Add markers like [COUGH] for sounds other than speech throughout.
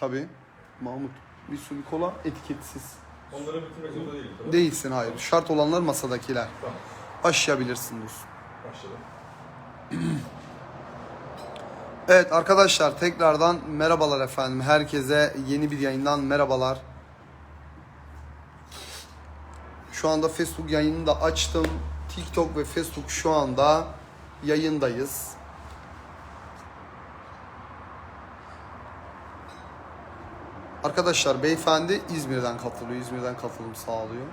Tabii. Mahmut bir su bir kola etiketsiz. Onları bitirmek zorunda değilim. Tamam. Değilsin hayır. Şart olanlar masadakiler. Tamam. Başlayabilirsin dostum. Başladım. [CLEARS THROAT] Evet arkadaşlar tekrardan merhabalar efendim. Herkese yeni bir yayından merhabalar. Şu anda Facebook yayını da açtım. TikTok ve Facebook şu anda yayındayız. Arkadaşlar beyefendi İzmir'den katılıyor. İzmir'den katılım sağlıyor.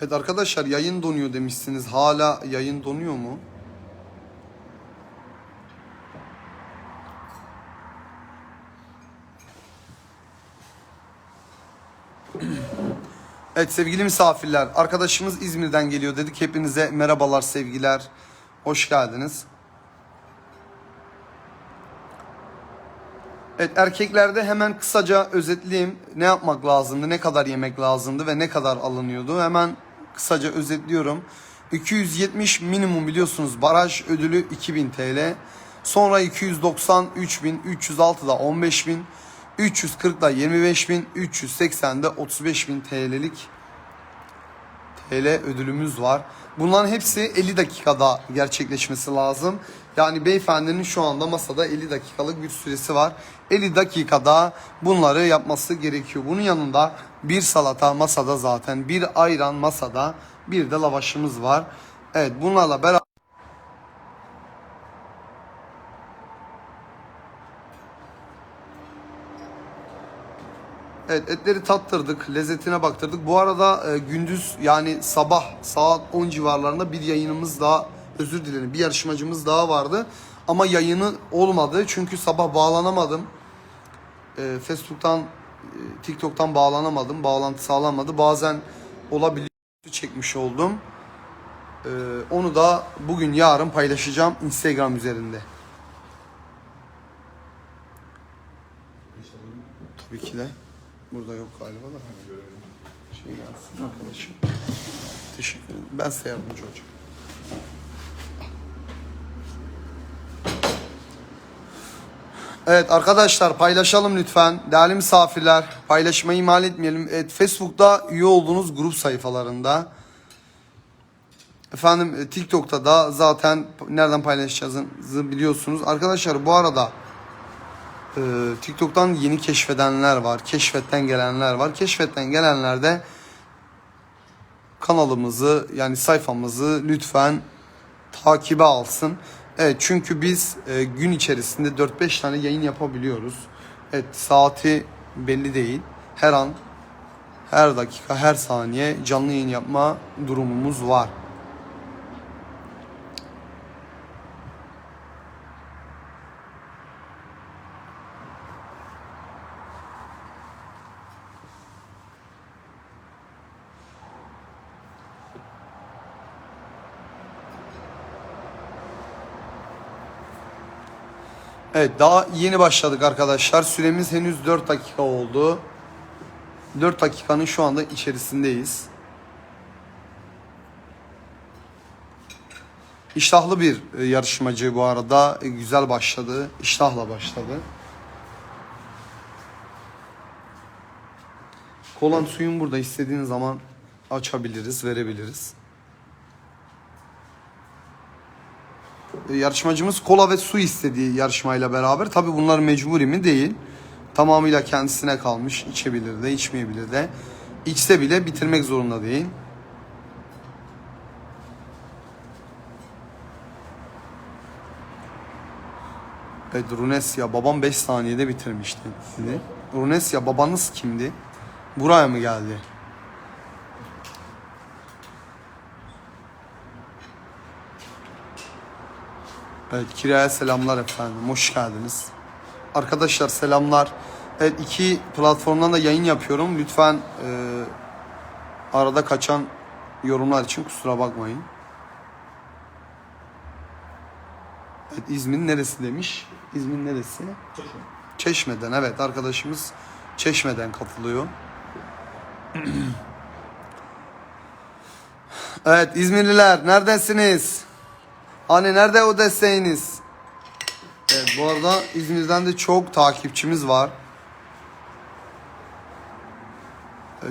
Evet arkadaşlar yayın donuyor demişsiniz. Hala yayın donuyor mu? Evet sevgili misafirler, arkadaşımız İzmir'den geliyor dedik. Hepinize merhabalar, sevgiler. Hoş geldiniz. Evet erkeklerde hemen kısaca özetleyeyim. Ne yapmak lazımdı, ne kadar yemek lazımdı ve ne kadar alınıyordu. Hemen kısaca özetliyorum. 270 minimum biliyorsunuz baraj ödülü 2000 TL. Sonra 290 3000, 306 da 15000, 340 da 25000, 380 de 35000 TL'lik TL ödülümüz var. Bunların hepsi 50 dakikada gerçekleşmesi lazım. Yani beyefendinin şu anda masada 50 dakikalık bir süresi var. 50 dakikada bunları yapması gerekiyor. Bunun yanında bir salata masada zaten, bir ayran masada, bir de lavaşımız var. Evet bunlarla beraber Evet etleri tattırdık, lezzetine baktırdık. Bu arada e, gündüz yani sabah saat 10 civarlarında bir yayınımız daha, özür dilerim bir yarışmacımız daha vardı. Ama yayını olmadı çünkü sabah bağlanamadım. E, Facebook'tan, e, TikTok'tan bağlanamadım. Bağlantı sağlanmadı. Bazen olabiliyor çekmiş oldum. E, onu da bugün yarın paylaşacağım Instagram üzerinde. Tabii ki de. Burada yok galiba da. Şey gelsin arkadaşım. Teşekkür ederim. Ben size yardımcı olacağım. Evet arkadaşlar paylaşalım lütfen. Değerli misafirler paylaşmayı ihmal etmeyelim. Evet Facebook'ta üye olduğunuz grup sayfalarında. Efendim e, TikTok'ta da zaten nereden paylaşacağınızı biliyorsunuz. Arkadaşlar bu arada ee, TikTok'tan yeni keşfedenler var. Keşfetten gelenler var. Keşfetten gelenler de kanalımızı yani sayfamızı lütfen takibe alsın. Evet çünkü biz e, gün içerisinde 4-5 tane yayın yapabiliyoruz. Evet saati belli değil. Her an her dakika her saniye canlı yayın yapma durumumuz var. Evet daha yeni başladık arkadaşlar. Süremiz henüz 4 dakika oldu. 4 dakikanın şu anda içerisindeyiz. İştahlı bir e, yarışmacı bu arada. E, Güzel başladı. İştahla başladı. Kolan suyun burada istediğin zaman açabiliriz, verebiliriz. Yarışmacımız kola ve su istediği yarışmayla beraber. Tabi bunlar mecburi mi? Değil. Tamamıyla kendisine kalmış. İçebilir de, içmeyebilir de. İçse bile bitirmek zorunda değil. Evet Runesya babam 5 saniyede bitirmişti. Dedi. Runesya babanız kimdi? Buraya mı geldi? Evet Kira'ya selamlar efendim. Hoş geldiniz. Arkadaşlar selamlar. Evet iki platformdan da yayın yapıyorum. Lütfen e, arada kaçan yorumlar için kusura bakmayın. Evet İzmir'in neresi demiş? İzmir'in neresi? Çeşme. Çeşme'den evet arkadaşımız Çeşme'den katılıyor. [CLEARS THROAT] evet İzmirliler neredesiniz? Hani nerede o desteğiniz? Evet bu arada İzmir'den de çok takipçimiz var.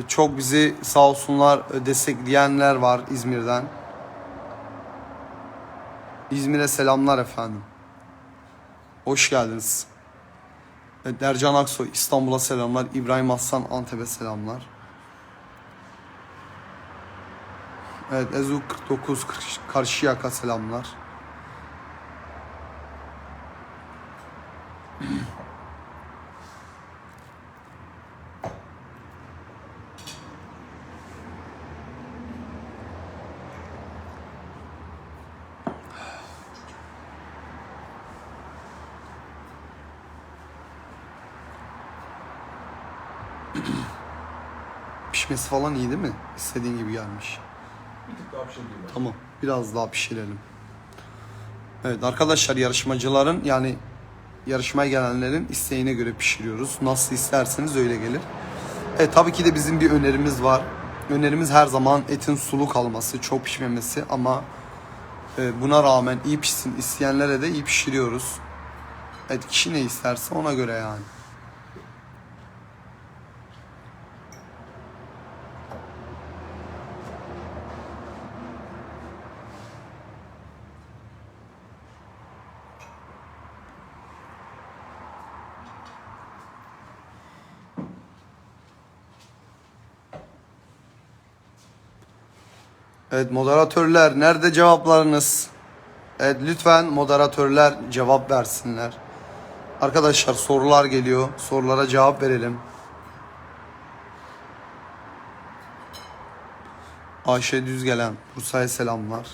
Çok bizi sağ olsunlar e, destekleyenler var İzmir'den. İzmir'e selamlar efendim. Hoş geldiniz. Evet, Ercan Aksoy İstanbul'a selamlar. İbrahim Aslan Antep'e selamlar. Evet Ezu 49 Kar- Karşıyaka selamlar. Pişmesi falan iyi değil mi? İstediğin gibi gelmiş. Bir tık daha mi? Tamam. Biraz daha pişirelim. Evet arkadaşlar yarışmacıların yani yarışmaya gelenlerin isteğine göre pişiriyoruz. Nasıl isterseniz öyle gelir. Evet tabii ki de bizim bir önerimiz var. Önerimiz her zaman etin sulu kalması, çok pişmemesi ama e, buna rağmen iyi pişsin isteyenlere de iyi pişiriyoruz. Evet kişi ne isterse ona göre yani. Evet moderatörler nerede cevaplarınız? Evet lütfen moderatörler cevap versinler. Arkadaşlar sorular geliyor. Sorulara cevap verelim. Ayşe Düzgelen, Bursa'ya selamlar.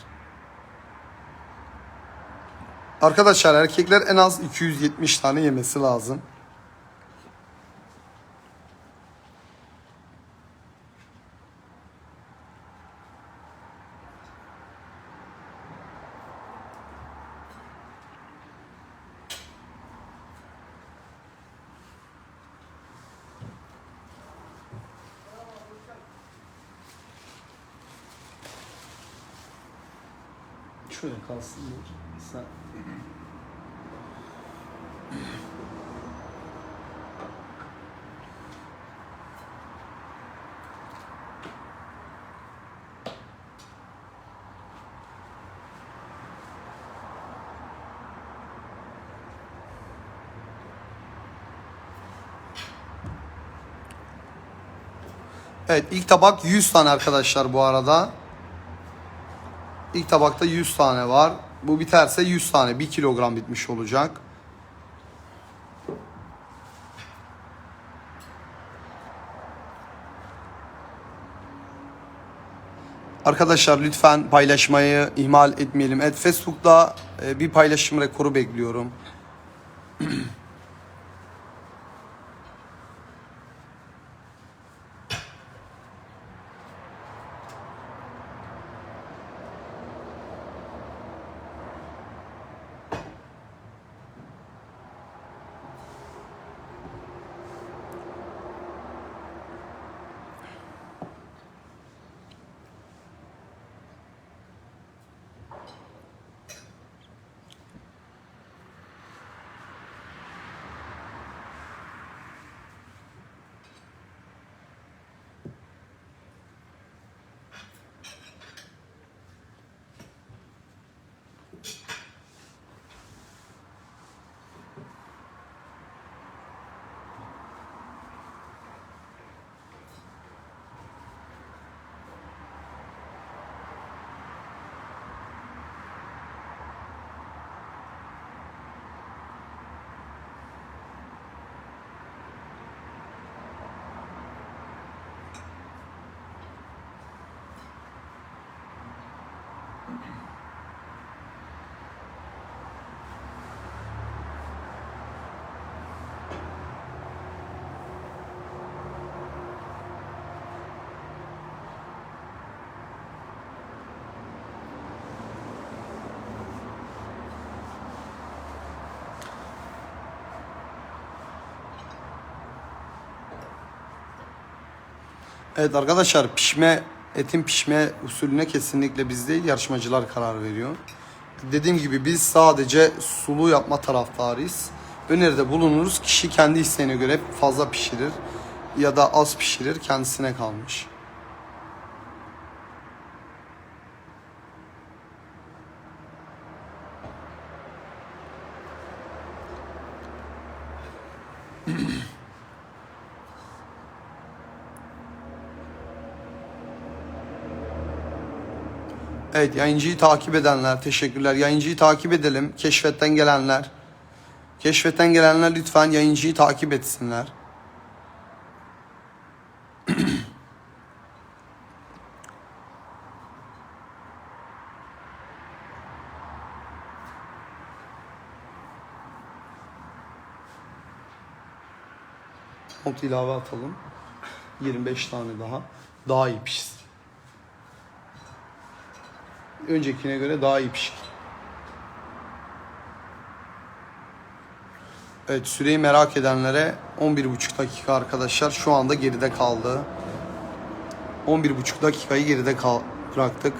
Arkadaşlar erkekler en az 270 tane yemesi lazım. Kalsın. Sen... Evet ilk tabak 100 tane arkadaşlar bu arada. İlk tabakta 100 tane var. Bu biterse 100 tane 1 kilogram bitmiş olacak. Arkadaşlar lütfen paylaşmayı ihmal etmeyelim. Evet Facebook'ta e, bir paylaşım rekoru bekliyorum. [CLEARS THROAT] Evet arkadaşlar pişme etin pişme usulüne kesinlikle biz değil yarışmacılar karar veriyor. Dediğim gibi biz sadece sulu yapma taraftarıyız. Öneride bulunuruz. Kişi kendi isteğine göre fazla pişirir ya da az pişirir kendisine kalmış. Evet yayıncıyı takip edenler teşekkürler. Yayıncıyı takip edelim. Keşfetten gelenler. Keşfetten gelenler lütfen yayıncıyı takip etsinler. [CLEARS THROAT] Not ilave atalım. 25 tane daha. Daha iyi pişsin. Öncekine göre daha iyi pişir. Evet süreyi merak edenlere 11,5 dakika arkadaşlar şu anda geride kaldı. 11,5 dakikayı geride kal bıraktık.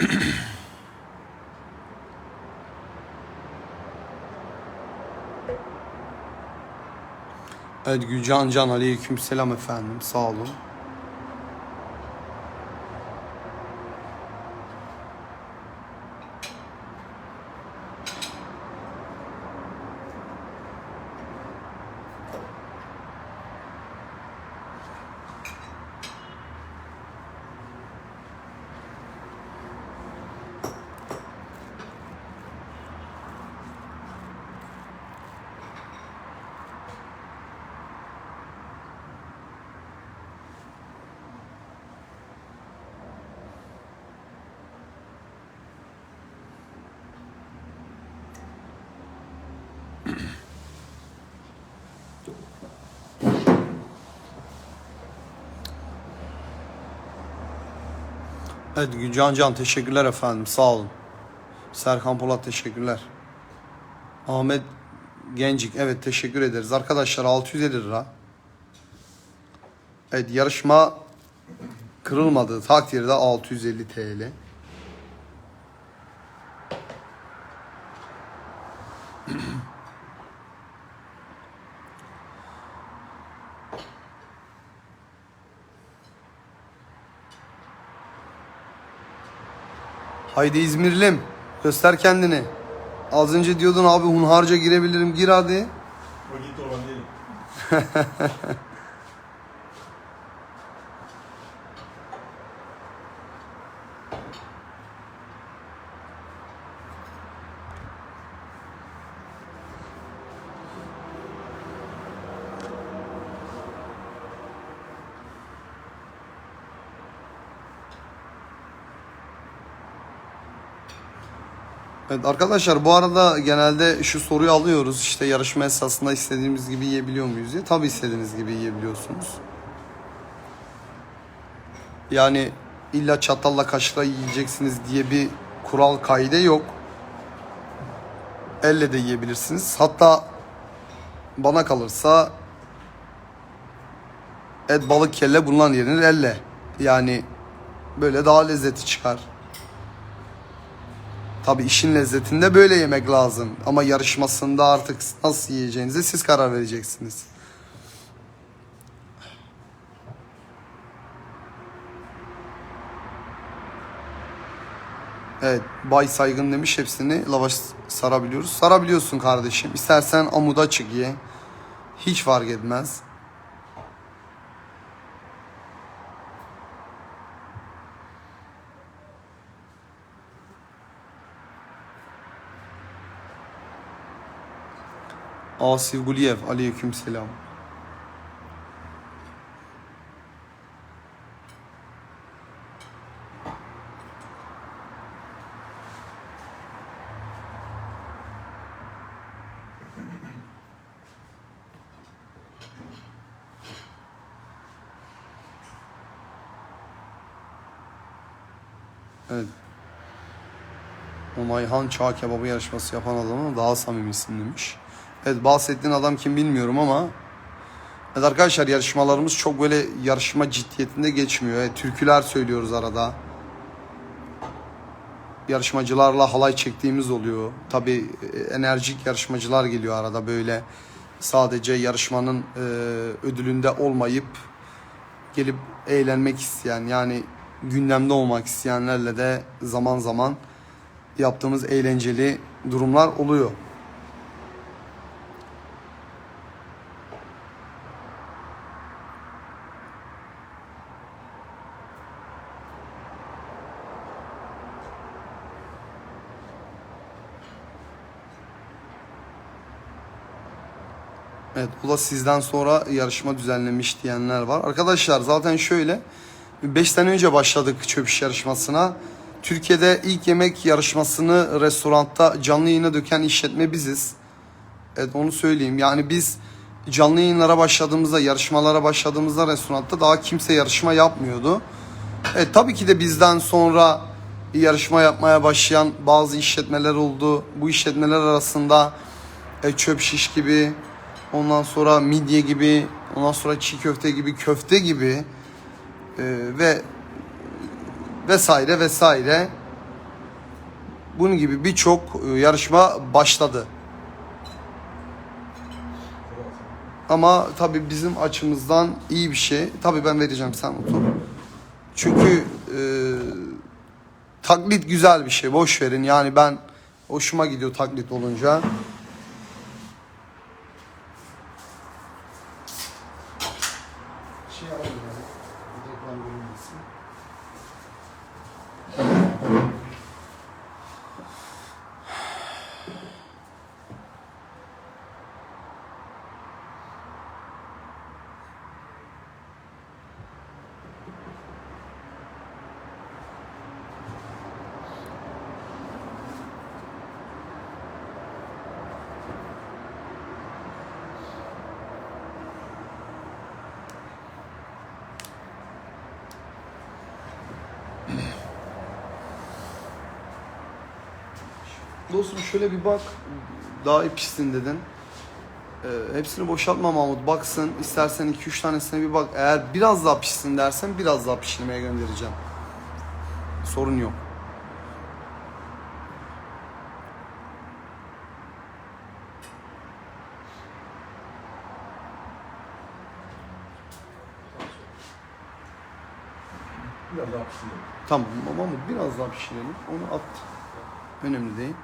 [CLEARS THROAT] Evet Gülcan Can aleyküm selam efendim sağ olun. Evet Gülcan Can teşekkürler efendim sağ olun. Serkan Polat teşekkürler. Ahmet Gencik evet teşekkür ederiz. Arkadaşlar 650 lira. Evet yarışma kırılmadığı takdirde 650 TL. Haydi İzmirlim göster kendini. Az önce diyordun abi hunharca girebilirim gir hadi. O gitti olan değilim. [LAUGHS] Evet arkadaşlar bu arada genelde şu soruyu alıyoruz işte yarışma esasında istediğimiz gibi yiyebiliyor muyuz diye. Tabii istediğiniz gibi yiyebiliyorsunuz. Yani illa çatalla kaşıkla yiyeceksiniz diye bir kural kaide yok. Elle de yiyebilirsiniz. Hatta bana kalırsa et balık kelle bulunan yenir elle. Yani böyle daha lezzeti çıkar. Tabi işin lezzetinde böyle yemek lazım. Ama yarışmasında artık nasıl yiyeceğinize siz karar vereceksiniz. Evet, Bay Saygın demiş hepsini lavaş sarabiliyoruz. Sarabiliyorsun kardeşim. İstersen amuda çık ye. Hiç fark etmez. Asif Guliyev aleyküm selam. Evet. Onayhan Çağ kebabı yarışması yapan adamı daha samimisin demiş. Evet bahsettiğin adam kim bilmiyorum ama Evet arkadaşlar yarışmalarımız çok böyle yarışma ciddiyetinde geçmiyor. Evet, türküler söylüyoruz arada. Yarışmacılarla halay çektiğimiz oluyor. Tabi enerjik yarışmacılar geliyor arada böyle. Sadece yarışmanın e, ödülünde olmayıp gelip eğlenmek isteyen yani gündemde olmak isteyenlerle de zaman zaman yaptığımız eğlenceli durumlar oluyor. Evet bu da sizden sonra yarışma düzenlemiş diyenler var. Arkadaşlar zaten şöyle 5 sene önce başladık çöp iş yarışmasına. Türkiye'de ilk yemek yarışmasını restoranda canlı yayına döken işletme biziz. Evet onu söyleyeyim. Yani biz canlı yayınlara başladığımızda, yarışmalara başladığımızda restoranda daha kimse yarışma yapmıyordu. Evet tabii ki de bizden sonra yarışma yapmaya başlayan bazı işletmeler oldu. Bu işletmeler arasında e, çöp şiş gibi, ondan sonra midye gibi, ondan sonra çiğ köfte gibi, köfte gibi e, ve vesaire vesaire bunun gibi birçok e, yarışma başladı. Ama tabii bizim açımızdan iyi bir şey. Tabii ben vereceğim sen otur. Çünkü e, taklit güzel bir şey. Boş verin. Yani ben hoşuma gidiyor taklit olunca. Şey alayım yani. Reklam görünmesin. Dostum şöyle bir bak. Daha iyi pişsin dedin. Ee, hepsini boşaltma Mahmut. Baksın. İstersen 2-3 tanesine bir bak. Eğer biraz daha pişsin dersen biraz daha pişirmeye göndereceğim. Sorun yok. Biraz daha pişirelim. Tamam Mahmut biraz daha pişirelim. Onu at. Önemli değil.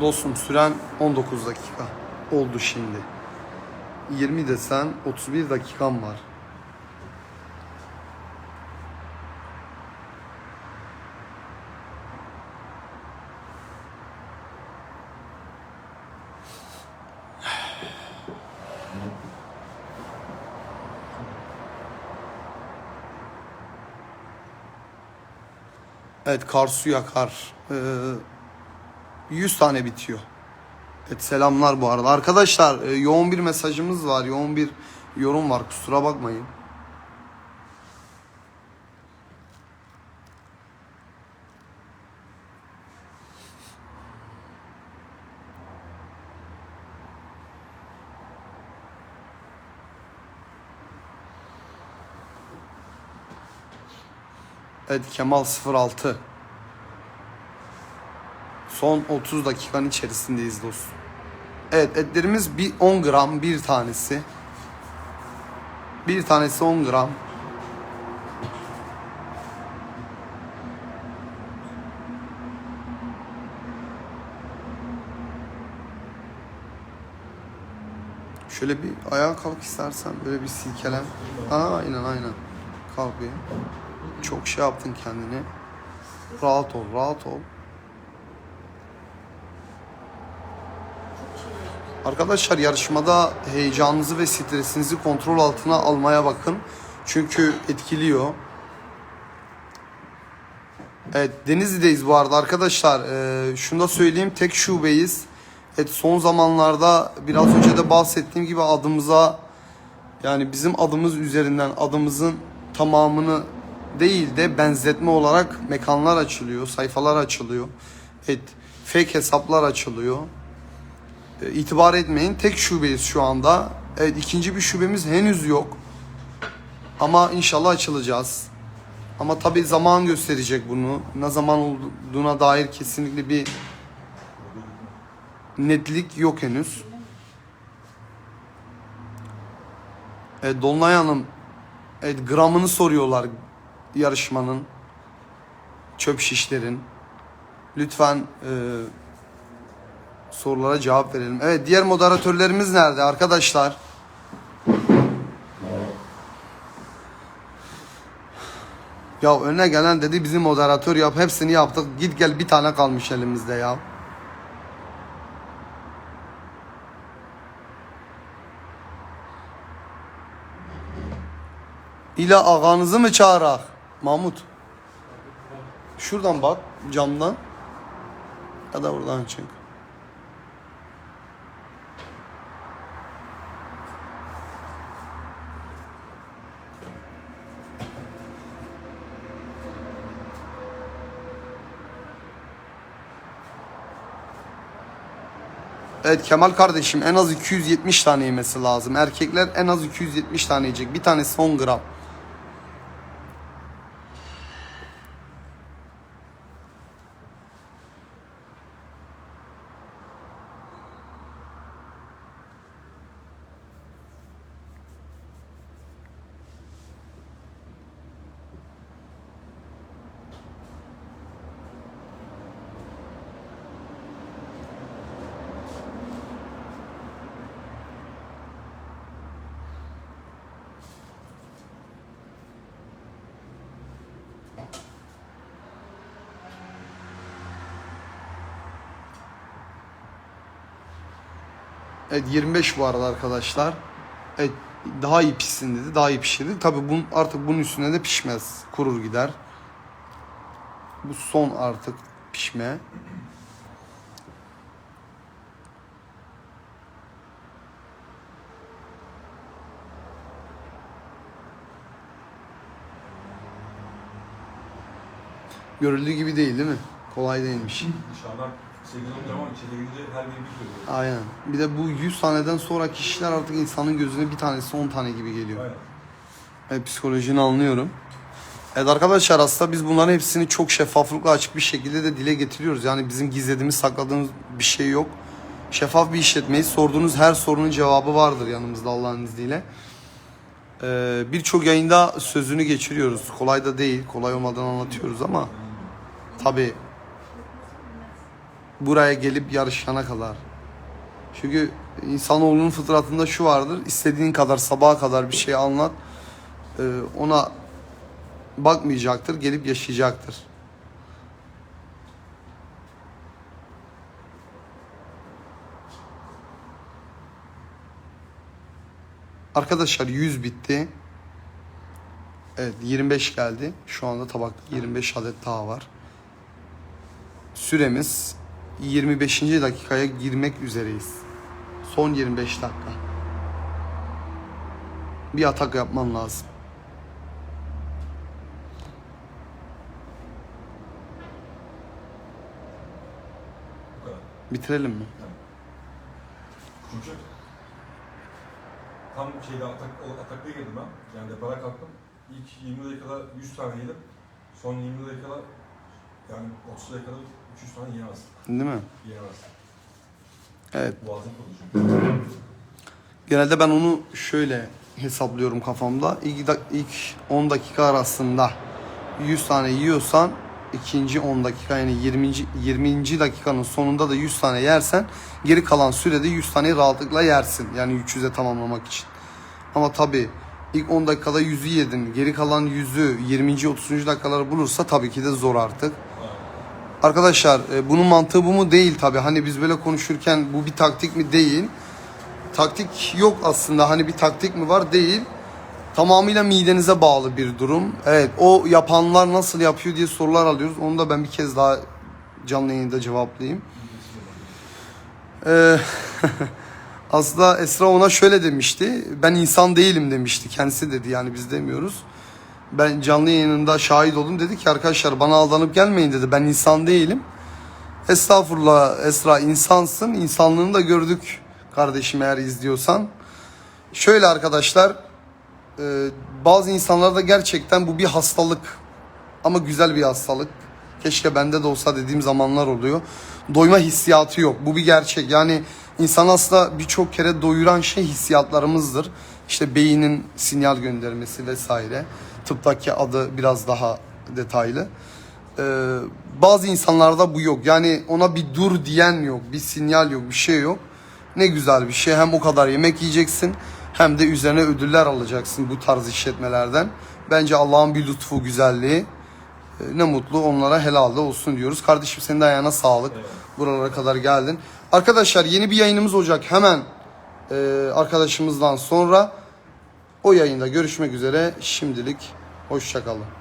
Dostum süren 19 dakika oldu şimdi. 20 desen 31 dakikam var. Evet Karsu yakar. Ee, 100 tane bitiyor. Evet selamlar bu arada. Arkadaşlar e, yoğun bir mesajımız var. Yoğun bir yorum var. Kusura bakmayın. Evet Kemal 06. Son 30 dakikanın içerisindeyiz dostum. Evet etlerimiz bir 10 gram bir tanesi. Bir tanesi 10 gram. Şöyle bir ayağa kalk istersen böyle bir silkelen. Ha, aynen aynen. Kalk bir. Çok şey yaptın kendini. Rahat ol, rahat ol. Arkadaşlar yarışmada heyecanınızı ve stresinizi kontrol altına almaya bakın. Çünkü etkiliyor. Evet Denizli'deyiz bu arada arkadaşlar. Ee, şunu da söyleyeyim tek şubeyiz. Evet son zamanlarda biraz önce de bahsettiğim gibi adımıza yani bizim adımız üzerinden adımızın tamamını değil de benzetme olarak mekanlar açılıyor, sayfalar açılıyor. Evet fake hesaplar açılıyor. E, itibar etmeyin. Tek şubeyiz şu anda. Evet ikinci bir şubemiz henüz yok. Ama inşallah açılacağız. Ama tabii zaman gösterecek bunu. Ne zaman olduğuna dair kesinlikle bir netlik yok henüz. Evet, Dolunay Hanım evet, gramını soruyorlar yarışmanın. Çöp şişlerin. Lütfen e, sorulara cevap verelim. Evet diğer moderatörlerimiz nerede arkadaşlar? Ya önüne gelen dedi bizim moderatör yap hepsini yaptık. Git gel bir tane kalmış elimizde ya. İla ağanızı mı çağırak? Mahmut. Şuradan bak camdan. Ya da buradan çık. Evet Kemal kardeşim en az 270 tane yemesi lazım. Erkekler en az 270 tane yiyecek. Bir tanesi 10 gram. Evet 25 bu arada arkadaşlar. Evet daha iyi pişsin dedi. Daha iyi pişirdi. Tabii bunun, artık bunun üstüne de pişmez. Kurur gider. Bu son artık pişme. Görüldüğü gibi değil değil mi? Kolay değilmiş. Dışarıdan sevgili olmuyor ama içeri girince her biri bir görüyor. Aynen. Bir de bu 100 taneden sonra kişiler artık insanın gözüne bir tanesi 10 tane gibi geliyor. Aynen. Evet, psikolojini anlıyorum. Evet arkadaşlar aslında biz bunların hepsini çok şeffaflıkla açık bir şekilde de dile getiriyoruz. Yani bizim gizlediğimiz, sakladığımız bir şey yok. Şeffaf bir işletmeyiz. Sorduğunuz her sorunun cevabı vardır yanımızda Allah'ın izniyle. Ee, Birçok yayında sözünü geçiriyoruz. Kolay da değil. Kolay olmadan anlatıyoruz ama tabi buraya gelip yarışana kadar. Çünkü insanoğlunun fıtratında şu vardır. İstediğin kadar sabaha kadar bir şey anlat. Ee, ona bakmayacaktır, gelip yaşayacaktır. Arkadaşlar 100 bitti. Evet 25 geldi. Şu anda tabakta 25 adet daha var. Süremiz 25. dakikaya girmek üzereyiz. Son 25 dakika. Bir atak yapman lazım. Bitirelim mi? Çünkü tam şeyde atak, atakta girdim ben. Yani depara kalktım. İlk 20 dakikada 100 tane yedim. Son 20 dakikada yani 30 dakikada 300 tane yiyemezsin. Değil mi? Yiyemezsin. Evet. Boğazın kuruyor. Genelde ben onu şöyle hesaplıyorum kafamda. İlk, dak- ilk 10 dakika arasında 100 tane yiyorsan ikinci 10 dakika yani 20. 20. dakikanın sonunda da 100 tane yersen geri kalan sürede 100 taneyi rahatlıkla yersin. Yani 300'e tamamlamak için. Ama tabi İlk 10 dakikada 100'ü yedin. Geri kalan 100'ü 20. 30. dakikaları bulursa tabii ki de zor artık. Arkadaşlar e, bunun mantığı bu mu? Değil tabii. Hani biz böyle konuşurken bu bir taktik mi? Değil. Taktik yok aslında. Hani bir taktik mi var? Değil. Tamamıyla midenize bağlı bir durum. Evet o yapanlar nasıl yapıyor diye sorular alıyoruz. Onu da ben bir kez daha canlı yayında cevaplayayım. Ee, [LAUGHS] aslında Esra ona şöyle demişti. Ben insan değilim demişti. Kendisi dedi yani biz demiyoruz. Ben canlı yayınında şahit oldum. Dedi ki arkadaşlar bana aldanıp gelmeyin dedi. Ben insan değilim. Estağfurullah Esra insansın. İnsanlığını da gördük kardeşim eğer izliyorsan. Şöyle arkadaşlar e, bazı insanlarda gerçekten bu bir hastalık. Ama güzel bir hastalık. Keşke bende de olsa dediğim zamanlar oluyor. Doyma hissiyatı yok. Bu bir gerçek. Yani insan aslında birçok kere doyuran şey hissiyatlarımızdır. İşte beynin sinyal göndermesi vesaire. Tıptaki adı biraz daha detaylı. Ee, bazı insanlarda bu yok. Yani ona bir dur diyen yok, bir sinyal yok, bir şey yok. Ne güzel bir şey. Hem o kadar yemek yiyeceksin hem de üzerine ödüller alacaksın bu tarz işletmelerden. Bence Allah'ın bir lütfu, güzelliği. Ee, Ne mutlu onlara helal de olsun diyoruz. Kardeşim senin de ayağına sağlık. Buralara kadar geldin. Arkadaşlar yeni bir yayınımız olacak. Hemen e, arkadaşımızdan sonra o yayında görüşmek üzere. Şimdilik hoşçakalın.